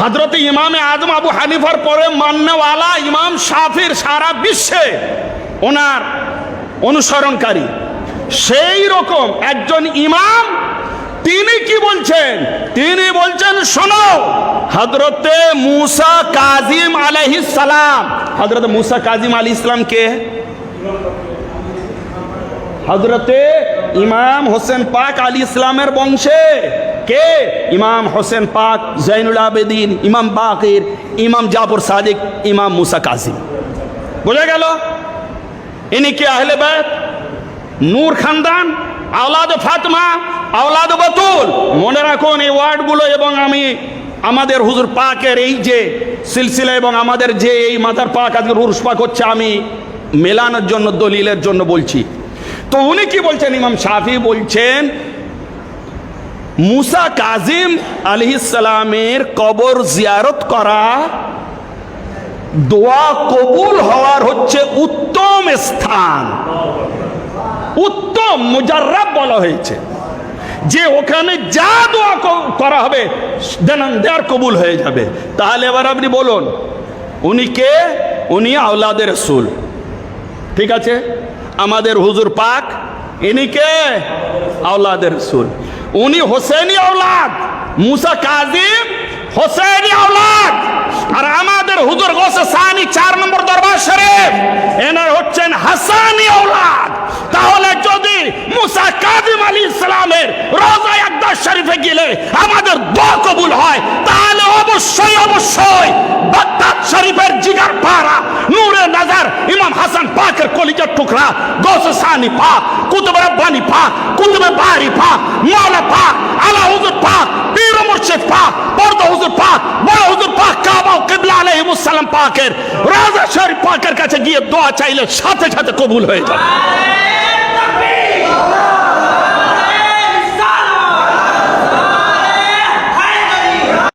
হজরত ইমামে আজম আবু হানিফার পরে মান্যওয়ালা ইমাম সাফির সারা বিশ্বে ওনার অনুসরণকারী। সেই রকম একজন ইমাম, তিনি কি বলছেন? তিনি বলছেন, শোনো হজরতে মুসা কাজিম আলাইহিস সালাম। হজরত মুসা কাজিম আলী ইসলাম কে? হজরতে ইমাম হোসেন পাক আলী ইসলামের বংশে। কে? ইমাম হোসেন পাক জৈনুল আবেদিন, ইমাম বাকির, ইমাম জাফর সাদিক, ইমাম মুসা কাজিম। বোঝা গেল? ইনি কে আহলে বাইত? নূর খানদান, আওলাদ ফাতমা, আওলাদ বাতুল। মনে রাখুন, এই ওয়ার্ডগুলো এবং আমি, আমাদের হুজুর পাকের এই যে সিলসিলা এবং আমাদের যে এই মাথার পাক আজকে উরুস পাক হচ্ছে, আমি মেলানোর জন্য, দলিলের জন্য বলছি। তো উনি কি বলছেন? ইমাম শাফি বলছেন মুসা কাজিম আলহিসালামের কবর জিয়ারত করা দোয়া কবুল হওয়ার হচ্ছে উত্তম স্থান। উত্তম মুজাররাব বলা হয়েছে। যে ওখানে যা দোয়া করা হবে দেনান দেয়ার কবুল হয়ে যাবে। তাহলে এবার আপনি বলুন, উনি কে? উনি আওলাদের রসুল। ঠিক আছে? আমাদের হুজুর পাক, ইনি কে? আওলাদের রসুল। উনি হোসেনি আওলাদ, মুসা কাজিম হোসেনি আওলাদ। আর আমাদের হুজুর গোসে সানি চার নম্বর দরবার শরীফ, এনার হচ্ছেন হাসানি আওলাদ তাহলে যদি মুসা কাজিম আলী ইসলামের রোজা একদার শরীফে গেলে আমাদের দোয়া কবুল হয় তাহলে অবশ্যই অবশ্যই বাগদাদ শরীফের জিগার পাড়া নূরে নজর ইমাম হাসান পাকের কলিজার টুকরা গোসে সানি পাক কুতুব রব্বানি পাক কুতুব বারি পাক মাওলা পাক আলা হুজুর পাক পীর মুর্শিদ পাক বড় হুজুর পাক বড় হুজুর পাক কাবা ও কিবলা আলাইহিস সালাম পাকের রাজা শরীফ পাকের কাছে গিয়ে দোয়া চাইলে সাথে সাথে কবুল হয়ে যাবে